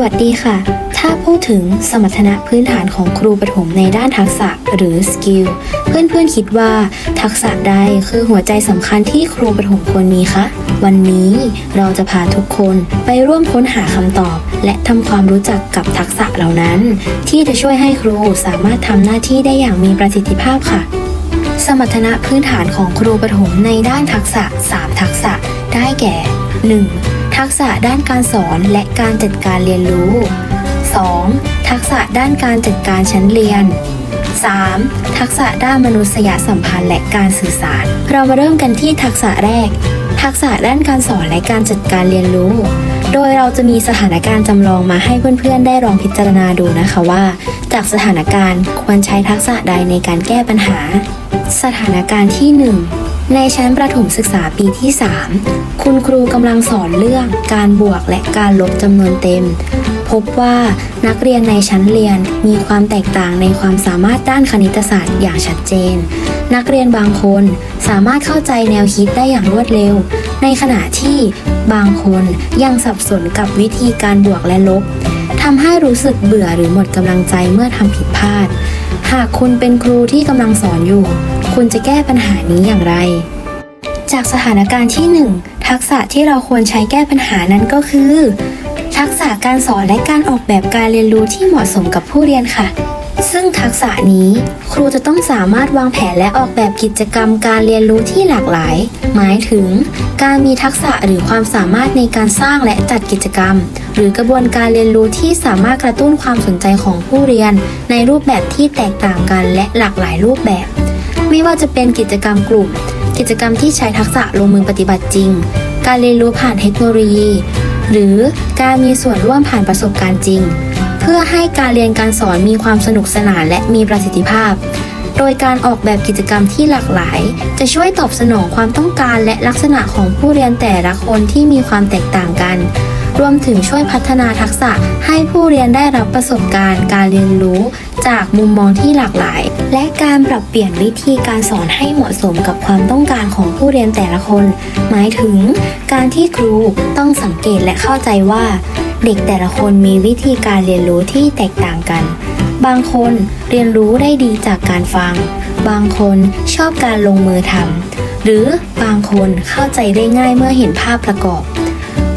วัสดีค่ะ ถ้าพูดถึงสมรรถนะพื้นฐานของครูประถมในด้านทักษะหรือสกิล เพื่อนๆคิดว่าทักษะใดคือหัวใจสำคัญที่ครูประถมควรมีคะ วันนี้เราจะพาทุกคนไปร่วมค้นหาคำตอบ และทำความรู้จักกับทักษะเหล่านั้น ที่จะช่วยให้ครูสามารถทำหน้าที่ได้อย่างมีประสิทธิภาพค่ะ สมรรถนะพื้นฐานของครูประถมในด้านทักษะ 3 ทักษะได้แก่ 1. ทักษะด้านการสอนและการจัดการเรียนรู้ 2. ทักษะด้านการจัดการชั้นเรียน 3. ทักษะด้านมนุษยสัมพันธ์และการสื่อสาร เรามาเริ่มกันที่ทักษะแรก ทักษะด้านการสอนและการจัดการเรียนรู้ โดยเราจะมีสถานการณ์จำลองมาให้เพื่อนๆ ได้ลองพิจารณาดูนะคะว่า จากสถานการณ์ควรใช้ทักษะใดในการแก้ปัญหา สถานการณ์ที่ 1 ในชั้นประถมศึกษาปีที่ 3 คุณครูกำลังสอนเรื่องการบวกและการลบจำนวนเต็ม พบว่านักเรียนในชั้นเรียนมีความแตกต่างในความสามารถด้านคณิตศาสตร์อย่างชัดเจน นักเรียนบางคนสามารถเข้าใจแนวคิดได้อย่างรวดเร็ว ในขณะที่บางคนยังสับสนกับวิธีการบวกและลบทำให้รู้สึกเบื่อหรือหมดกำลังใจเมื่อทำผิดพลาด หากคุณเป็นครูที่กำลังสอนอยู่ คุณจะแก้ปัญหานี้อย่างไร จากสถานการณ์ที่ 1 ทักษะที่เราควรใช้แก้ปัญหานั้นก็คือ ทักษะการสอนและการออกแบบการเรียนรู้ที่เหมาะสมกับผู้เรียนค่ะ ซึ่งทักษะนี้ครูจะต้องสามารถวางแผนและออกแบบกิจกรรมการเรียนรู้ที่หลากหลาย หมายถึง การมีทักษะหรือความสามารถในการสร้างและจัดกิจกรรมหรือกระบวนการเรียนรู้ที่สามารถกระตุ้นความสนใจของผู้เรียน ในรูปแบบที่แตกต่างกันและหลากหลายรูปแบบ ไม่ว่าจะเป็นกิจกรรมกลุ่ม กิจกรรมที่ใช้ทักษะลงมือปฏิบัติจริง การเรียนรู้ผ่านเทคโนโลยี หรือการมีส่วนร่วมผ่านประสบการณ์จริง เพื่อให้การเรียนการสอนมีความสนุกสนานและมีประสิทธิภาพ โดยการออกแบบกิจกรรมที่หลากหลาย จะช่วยตอบสนองความต้องการและลักษณะของผู้เรียนแต่ละคนที่มีความแตกต่างกัน รวมถึงช่วยพัฒนาทักษะให้ผู้เรียนได้รับประสบการณ์ การเรียนรู้จากมุมมองที่หลากหลาย และการปรับเปลี่ยนวิธีการสอนให้เหมาะสมกับความต้องการของผู้เรียนแต่ละคน หมายถึง การที่ครูต้องสังเกตและเข้าใจว่า เด็กแต่ละคนมีวิธีการเรียนรู้ที่แตกต่างกัน บางคนเรียนรู้ได้ดีจากการฟัง บางคนชอบการลงมือทำ หรือบางคนเข้าใจได้ง่ายเมื่อเห็นภาพประกอบ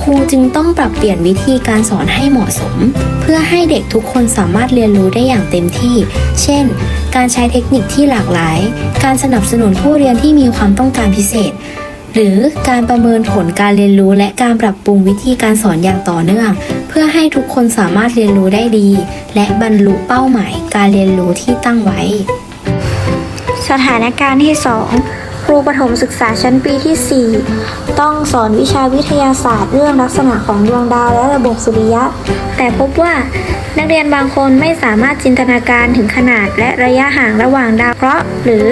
ครูจึงต้องปรับเปลี่ยนวิธีการสอนให้เหมาะสม เพื่อให้เด็กทุกคนสามารถเรียนรู้ได้อย่างเต็มที่ เช่น การใช้เทคนิคที่หลากหลาย การสนับสนุนผู้เรียนที่มีความต้องการพิเศษ หรือการประเมินผลการเรียนรู้และการปรับปรุงวิธีการสอนอย่างต่อเนื่อง เพื่อให้ทุกคนสามารถเรียนรู้ได้ดี และบรรลุเป้าหมายการเรียนรู้ที่ตั้งไว้ สถานการณ์ที่ 2 ครูประถมศึกษาชั้นปีที่ 4 ต้องสอนวิชาวิทยาศาสตร์เรื่องลักษณะของดวงดาวและระบบสุริยะ แต่พบว่านักเรียนบางคนไม่สามารถจินตนาการถึงขนาดและระยะห่างระหว่างดาวเคราะห์หรือ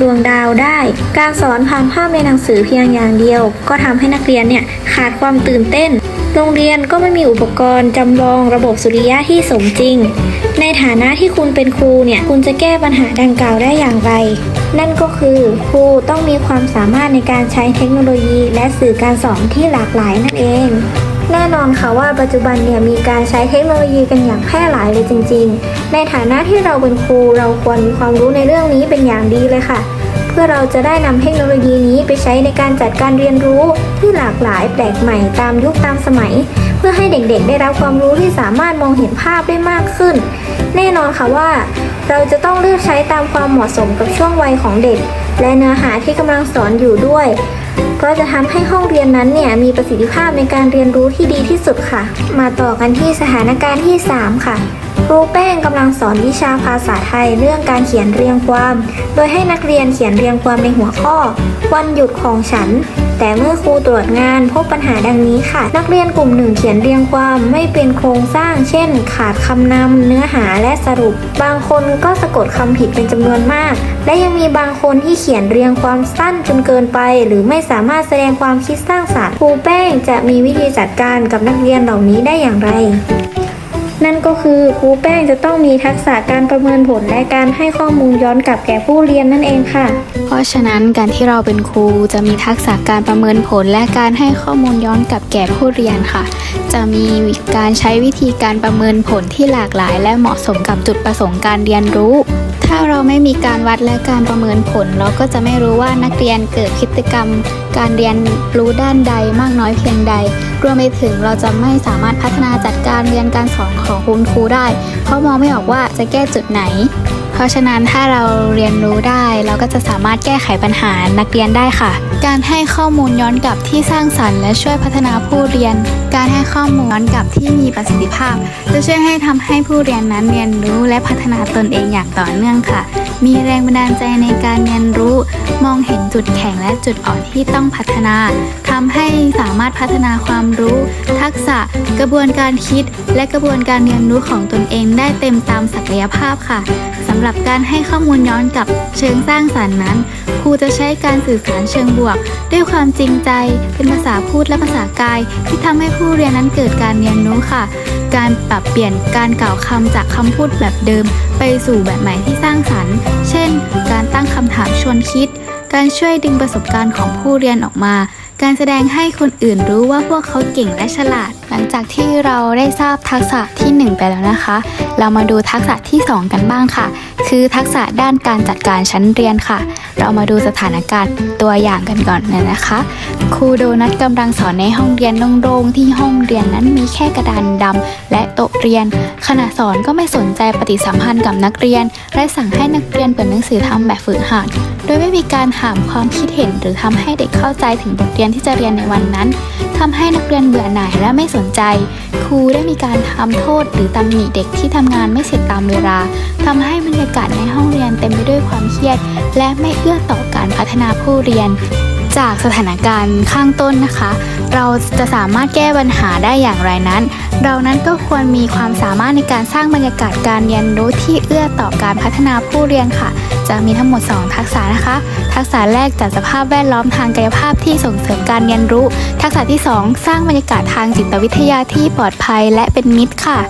ดวงดาวได้ การสอนผ่านภาพในหนังสือเพียงอย่างเดียว ก็ทำให้นักเรียนเนี่ยขาดความตื่นเต้น โรงเรียนก็ไม่มีอุปกรณ์จำลองระบบสุริยะที่สมจริง ในฐานะที่คุณเป็นครูเนี่ย คุณจะแก้ปัญหาดังกล่าวได้อย่างไร นั่นก็คือครูต้องมีความสามารถในการใช้เทคโนโลยีและสื่อการสอนที่หลากหลายนั่นเองแน่นอนค่ะว่าปัจจุบันเนี่ยมีการใช้เทคโนโลยีกันอย่างแพร่หลายเลยจริง ๆ ในฐานะที่เราเป็นครูเราควรมีความรู้ในเรื่องนี้เป็นอย่างดีเลยค่ะ พื่อเราจะได้นำเทคโนโลยีนี้ไปใช้ในการจัดการเรียนรู้ที่หลากหลายแปลกใหม่ตามยุคตามสมัย เพื่อให้เด็กๆ ได้รับความรู้ที่สามารถมองเห็นภาพได้มากขึ้น แน่นอนค่ะว่า เราจะต้องเลือกใช้ตามความเหมาะสมกับช่วงวัยของเด็ก และเนื้อหาที่กำลังสอนอยู่ด้วยก็จะทำให้ห้องเรียนนั้นเนี่ยมีประสิทธิภาพในการเรียนรู้ที่ดีที่สุดค่ะ มาต่อกันที่สถานการณ์ที่ 3 ค่ะ ครูแป้งกำลังสอนวิชาภาษาไทยเรื่องการเขียนเรียงความ โดยให้นักเรียนเขียนเรียงความในหัวข้อ วันหยุดของฉัน แต่เมื่อครูตรวจงานพบปัญหาดังนี้ค่ะ นักเรียนกลุ่มหนึ่งเขียนเรียงความไม่เป็นโครงสร้าง เช่น ขาดคำนำเนื้อหาและสรุป บางคนก็สะกดคำผิดเป็นจำนวนมาก และยังมีบางคนที่เขียนเรียงความสั้นจนเกินไป หรือไม่สามารถแสดงความคิดสร้างสรรค์ครูแป้งจะมีวิธีจัดการกับนักเรียนเหล่านี้ได้อย่างไร นั่นก็คือครูแป้งจะต้องมีทักษะการประเมินผลและการให้ข้อมูลย้อนกลับแก่ผู้เรียนนั่นเองค่ะ เพราะฉะนั้นการที่เราเป็นครูจะมีทักษะการประเมินผลและการให้ข้อมูลย้อนกลับแก่ผู้เรียนค่ะ จะมีการใช้วิธีการประเมินผลที่หลากหลาย และเหมาะสมกับจุดประสงค์การเรียนรู้ ถ้าเราไม่มีการวัดและการประเมินผล เราก็จะไม่รู้ว่านักเรียนเกิดพฤติกรรม การเรียนรู้ด้านใดมากน้อยเพียงใด รวมไปถึงเราจะไม่สามารถพัฒนาจัดการเรียนการสอนของคุณครูได้ เพราะมองไม่ออกว่าจะแก้จุดไหน เพราะฉะนั้นถ้าเราเรียนรู้ได้เราก็จะสามารถแก้ไขปัญหานักเรียนได้ค่ะ การให้ข้อมูลย้อนกลับที่สร้างสรรค์และช่วยพัฒนาผู้เรียน การให้ข้อมูลย้อนกลับที่มีประสิทธิภาพ จะช่วยให้ทำให้ผู้เรียนนั้นเรียนรู้และพัฒนาตนเองอย่างต่อเนื่องค่ะ มีแรงบันดาลใจในการเรียนรู้ มองเห็นจุดแข็งและจุดอ่อนที่ต้องพัฒนาทำให้สามารถพัฒนาความรู้ ทักษะ กระบวนการคิด และกระบวนการเรียนรู้ของตนเองได้เต็มตามศักยภาพค่ะสำหรับหลัการให้ข้อมูลย้อนกลับเชิงสร้างสรรค์นั้น ครูจะใช้การสื่อสารเชิงบวก ด้วยความจริงใจ เป็นภาษาพูดและภาษากาย ที่ทำให้ผู้เรียนนั้นเกิดการเรียนรู้ค่ะ การปรับเปลี่ยนการกล่าวคำจากคำพูดแบบเดิม ไปสู่แบบใหม่ที่สร้างสรรค์ เช่น การตั้งคำถามชวนคิด การช่วยดึงประสบการณ์ของผู้เรียนออกมาการแสดงให้คนอื่นรู้ว่าพวกเขาเก่งและฉลาด หลังจากที่เราได้ทราบทักษะทีหนึ่1 ไปแล้วนะคะ เรามาดูทักษะที่ 2 กันบ้างค่ะ คือทักษะด้านการจัดการชั้นเรียนค่ะ เรามาดูสถานการณ์ตัวอย่างกันก่อนเลยนะคะ ครูโดนัทกำลังสอนในห้องเรียนโล่งๆที่ห้องเรียนนั้นมีแค่กระดานดำและโต๊ะเรียน ขณะสอนก็ไม่สนใจปฏิสัมพันธ์กับนักเรียน และสั่งให้นักเรียนเปิดหนังสือทำแบบฝึกหัด โดยไม่มีการถามความคิดเห็นหรือทำให้เด็กเข้าใจถึงบทเรียนที่จะเรียนในวันนั้นทำให้นักเรียนเบื่อหน่ายและไม่สนใจ ครูได้มีการทำโทษหรือตำหนิเด็กที่ทำงานไม่เสร็จตามเวลาทำให้บรรยากาศในห้องเรียนเต็มไปด้วยความเครียด และไม่เอื้อต่อการพัฒนาผู้เรียน จากสถานการณ์ข้างต้นนะคะ เราจะสามารถแก้ปัญหาได้อย่างไรนั้น เรานั้นก็ควรมีความสามารถในการสร้างบรรยากาศการเรียนรู้ที่เอื้อต่อการพัฒนาผู้เรียนค่ะ จะมีทั้งหมด 2 ทักษะนะคะ ทักษะแรกจัดสภาพแวดล้อมทางกายภาพที่ส่งเสริมการเรียนรู้ ทักษะที่ 2 สร้างบรรยากาศทางจิตวิทยาที่ปลอดภัยและเป็นมิตรค่ะ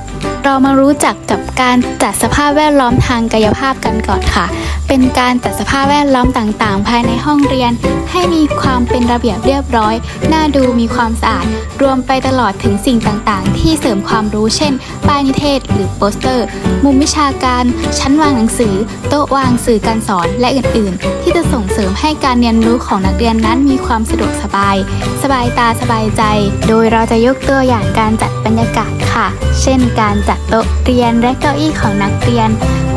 เรามารู้จักกับการจัดสภาพแวดล้อมทางกายภาพกันก่อนค่ะ เป็นการจัดสภาพแวดล้อมต่างๆ ภายในห้องเรียน ให้มีความเป็นระเบียบเรียบร้อย น่าดูมีความสะอาด รวมไปตลอดถึงสิ่งต่างๆ ที่เสริมความรู้เช่น ป้ายนิเทศ หรือโปสเตอร์ มุมวิชาการ ชั้นวางหนังสือ โต๊ะวางสื่อการสอนและอื่นๆ ที่จะส่งเสริมให้การเรียนรู้ของนักเรียนนั้นมีความสะดวกสบาย สบายตาสบายใจ โดยเราจะยกตัวอย่างการจัดบรรยากาศค่ะ เช่นการจัดโต๊ะเรียนและเก้าอี้ของนักเรียน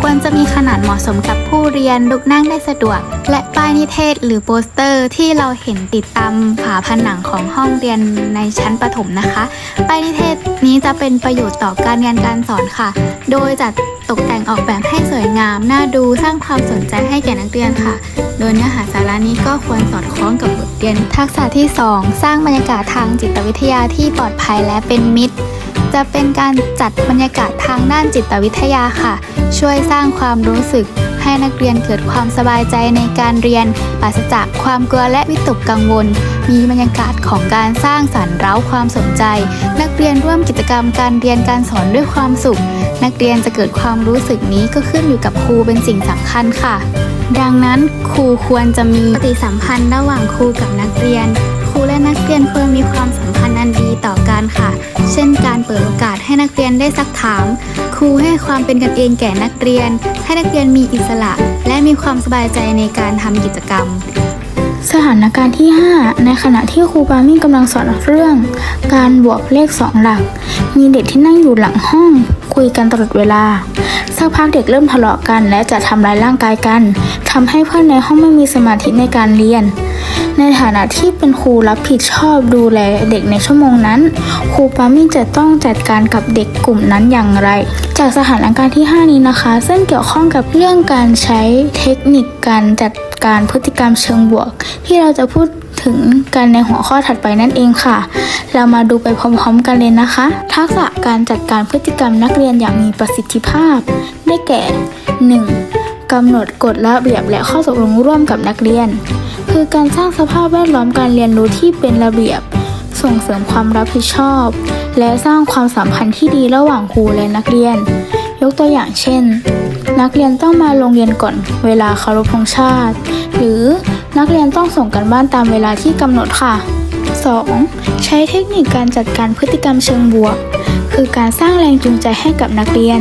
ควรจะมีขนาดเหมาะสมกับผู้เรียนลุกนั่งได้สะดวก และป้ายนิเทศหรือโปสเตอร์ที่เราเห็นติดตามฝาผนังของห้องเรียนในชั้นประถมนะคะ ป้ายนิเทศนี้จะเป็นประโยชน์ต่อการเรียนการสอนค่ะ โดยจัดตกแต่งออกแบบให้สวยงาม น่าดูสร้างความสนใจให้แก่นักเรียนค่ะ โดยเนื้อหาสาระนี้ก็ควรสอดคล้องกับบทเรียนทักษะที่ 2 สร้างบรรยากาศทางจิตวิทยาที่ปลอดภัยและเป็นมิตร จะเป็นการจัดบรรยากาศทางด้านจิตวิทยาค่ะ ช่วยสร้างความรู้สึก ให้นักเรียนเกิดความสบายใจในการเรียนปราศจากความกลัวและวิตกกังวล มีบรรยากาศของการสร้างสรรค์เร้าความสนใจ นักเรียนร่วมกิจกรรมการเรียนการสอนด้วยความสุข นักเรียนจะเกิดความรู้สึกนี้ก็ขึ้นอยู่กับครูเป็นสิ่งสำคัญค่ะ ดังนั้นครูควรจะมีปฏิสัมพันธ์ระหว่างครูกับนักเรียน รูและนักเรียนควรมีความสัมพันธ์อันดีต่อกันค่ะ เช่นการเปิดโอกาสให้นักเรียนได้ซักถาม ครูให้ความเป็นกันเองแก่นักเรียน ให้นักเรียนมีอิสระ และมีความสบายใจในการทำกิจกรรมสถานการณ์ที่ 5 ในขณะที่ครูปามิ่งกำลังสอนเรื่อง การบวกเลข2หลัก มีเด็กที่นั่งอยู่หลังห้อง คุยกันตลอดเวลา สักพักเด็กเริ่มทะเลาะกันและจะทำร้ายร่างกายกันทำให้เพื่อนในห้องไม่มีสมาธิในการเรียน ในฐานะที่เป็นครูรับผิดชอบดูแลเด็กในชั่วโมงนั้น ครูปามิ่งจะต้องจัดการกับเด็กกลุ่มนั้นอย่างไร จากสถานการณ์ที่ 5 นี้นะคะ ซึ่งเกี่ยวข้องกับเรื่องการใช้เทคนิคการจัดการพฤติกรรมเชิงบวก ที่เราจะพูดถึงกันในหัวข้อถัดไปนั่นเองค่ะ เรามาดูไปพร้อมๆกันเลยนะคะ ทักษะการจัดการพฤติกรรมนักเรียนอย่างมีประสิทธิภาพ ได้แก่ 1. กำหนดกฎระเบียบและข้อตกลงร่วมกับนักเรียน คือการสร้างสภาพแวดล้อมการเรียนรู้ที่เป็นระเบียบ ส่งเสริมความรับผิดชอบ และสร้างความสัมพันธ์ที่ดีระหว่างครูและนักเรียน ยกตัวอย่างเช่น นักเรียนต้องมาโรงเรียนก่อนเวลาเคารพธงชาติ หรือนักเรียนต้องส่งกันบ้านตามเวลาที่กำหนดค่ะ 2. ใช้เทคนิคการจัดการพฤติกรรมเชิงบวก คือการสร้างแรงจูงใจให้กับนักเรียน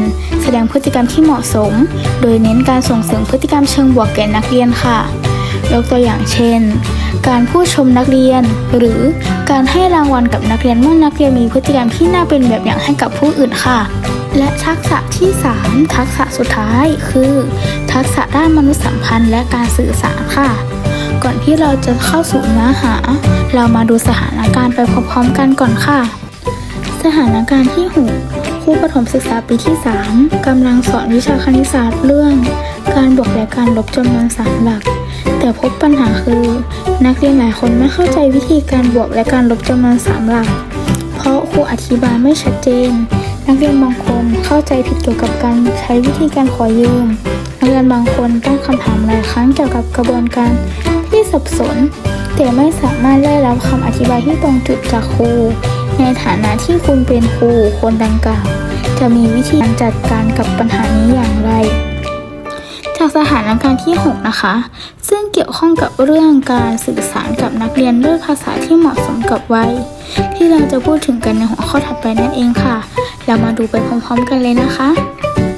แสดงพฤติกรรมที่เหมาะสม โดยเน้นการส่งเสริมพฤติกรรมเชิงบวกแก่นักเรียนค่ะ ยกตัวอย่างเช่น การพูดชมนักเรียน หรือการให้รางวัลกับนักเรียนเมื่อนักเรียนมีพฤติกรรมที่น่าเป็นแบบอย่างให้กับผู้อื่นค่ะ และทักษะที่ 3 ทักษะสุดท้ายคือ ทักษะด้านมนุษยสัมพันธ์และการสื่อสารค่ะก่อนที่เราจะเข้าสู่เนื้อหา เรามาดูสถานการณ์ไปพร้อมๆกันก่อนค่ะ สถานการณ์ที่ 6 ครูประถมศึกษาปีที่ 3 กำลังสอนวิชาคณิตศาสตร์เรื่อง การบวกและการลบจำนวนสามหลัก แต่พบปัญหาคือ นักเรียนหลายคนไม่เข้าใจวิธีการบวกและการลบจำนวนสามหลัก เพราะครูอธิบายไม่ชัดเจน นักเรียนบางคนเข้าใจผิดเกี่ยวกับการใช้วิธีการขอยืม นักเรียนบางคนตั้งคำถามหลายครั้งเกี่ยวกับกระบวนการที่สับสน แต่ไม่สามารถได้รับคำอธิบายที่ตรงจุดจากครู ในฐานะที่คุณเป็นครูคนดังกล่าว จะมีวิธีการจัดการกับปัญหานี้อย่างไร จากสถานการณ์ที่ 6 นะคะ ซึ่งเกี่ยวข้องกับเรื่องการสื่อสารกับนักเรียนด้วยภาษาที่เหมาะสมกับวัย ที่เราจะพูดถึงกันในหัวข้อถัดไปนั่นเองค่ะ เรามาดูไปพร้อมๆกันเลยนะคะ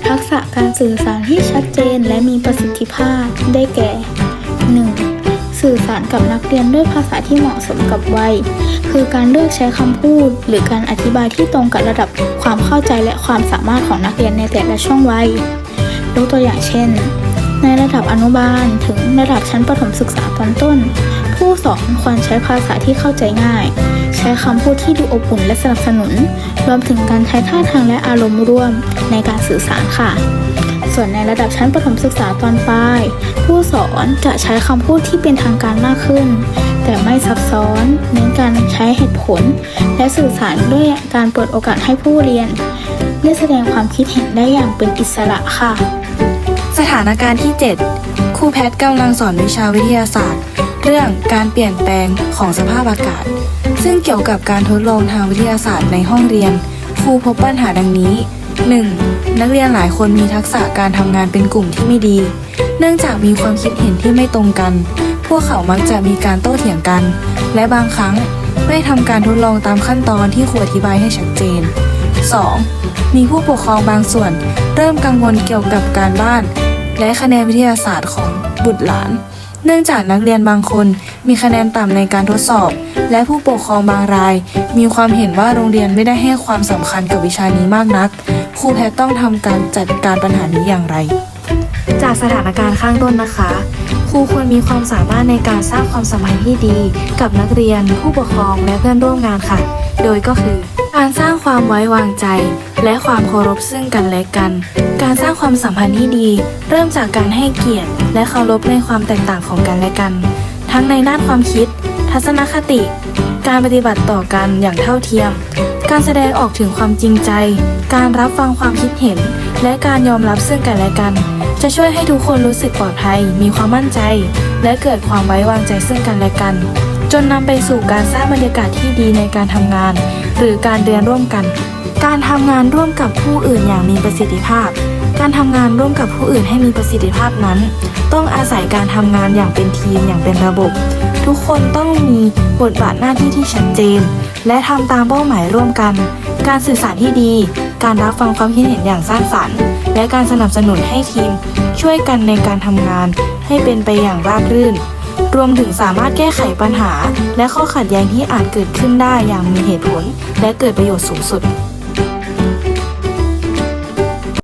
ทักษะการสื่อสารที่ชัดเจนและมีประสิทธิภาพได้แก่ารกับนักเรียนด้วยภาษาที่เหมาะสมกับวัย คือการเลือกใช้คำพูด หรือการอธิบายที่ตรงกับระดับความเข้าใจและความสามารถของนักเรียนในแต่ละช่วงวัยยกตัวอย่างเช่น ในระดับอนุบาลถึงระดับชั้นประถมศึกษาตอนต้น ผู้สอนควรใช้ภาษาที่เข้าใจง่าย ใช้คำพูดที่ดูอบอุ่นและสนับสนุน รวมถึงการใช้ท่าทางและอารมณ์ร่วมในการสื่อสารค่ะ ส่วนในระดับชั้นประถมศึกษาตอนปลาย ผู้สอนจะใช้คำพูดที่เป็นทางการมากขึ้น แต่ไม่ซับซ้อนเน้นการใช้เหตุผล และสื่อสารด้วยการเปิดโอกาสให้ผู้เรียนได้แสดงความคิดเห็นได้อย่างเป็นอิสระค่ะ สถานการณ์ที่ 7ครูแพทย์กำลังสอนวิชาวิทยาศาสตร์ เรื่องการเปลี่ยนแปลงของสภาพอากาศ ซึ่งเกี่ยวกับการทดลองทางวิทยาศาสตร์ในห้องเรียน ครูพบปัญหาดังนี้ 1. นักเรียนหลายคนมีทักษะการทำงานเป็นกลุ่มที่ไม่ดี เนื่องจากมีความคิดเห็นที่ไม่ตรงกัน พวกเขามักจะมีการโต้เถียงกัน และบางครั้งไม่ทำการทดลองตามขั้นตอนที่ครูอธิบายให้ชัดเจน 2. มีผู้ปกครองบางส่วน เริ่มกังวลเกี่ยวกับการบ้าน และคะแนนวิทยาศาสตร์ของบุตรหลาน เนื่องจากนักเรียนบางคนมีคะแนนต่ำในการทดสอบ และผู้ปกครองบางราย มีความเห็นว่าโรงเรียนไม่ได้ให้ความสำคัญกับวิชานี้มากนัก ครูแพทต้องทำการจัดการปัญหานี้อย่างไร จากสถานการณ์ข้างต้นนะคะ ครูควรมีความสามารถในการสร้างความสัมพันธ์ที่ดี กับนักเรียน ผู้ปกครองและเพื่อนร่วมงานค่ะ โดยก็คือ การสร้างความไว้วางใจ และความเคารพซึ่งกันและกัน การสร้างความสัมพันธ์ที่ดี เริ่มจากการให้เกียรติ และเคารพในความแตกต่างของกันและกัน ทั้งในด้านความคิด ทัศนคติ การปฏิบัติต่อกันอย่างเท่าเทียม การแสดงออกถึงความจริงใจ การรับฟังความคิดเห็น และการยอมรับซึ่งกันและกัน จะช่วยให้ทุกคนรู้สึกปลอดภัย มีความมั่นใจ และเกิดความไว้วางใจซึ่งกันและกัน จนนำไปสู่การสร้างบรรยากาศที่ดีในการทำงาน หรือการเรียนร่วมกัน การทำงานร่วมกับผู้อื่นอย่างมีประสิทธิภาพ การทำงานร่วมกับผู้อื่นให้มีประสิทธิภาพนั้น ต้องอาศัยการทำงานอย่างเป็นทีมอย่างเป็นระบบ ทุกคนต้องมีบทบาทหน้าที่ที่ชัดเจน และทำตามเป้าหมายร่วมกัน การสื่อสารที่ดี การรับฟังความคิดเห็นอย่างสร้างสรรค์ และการสนับสนุนให้ทีม ช่วยกันในการทำงานให้เป็นไปอย่างราบรื่น รวมถึงสามารถแก้ไขปัญหา และข้อขัดแย้งที่อาจเกิดขึ้นได้อย่างมีเหตุผล และเกิดประโยชน์สูงสุด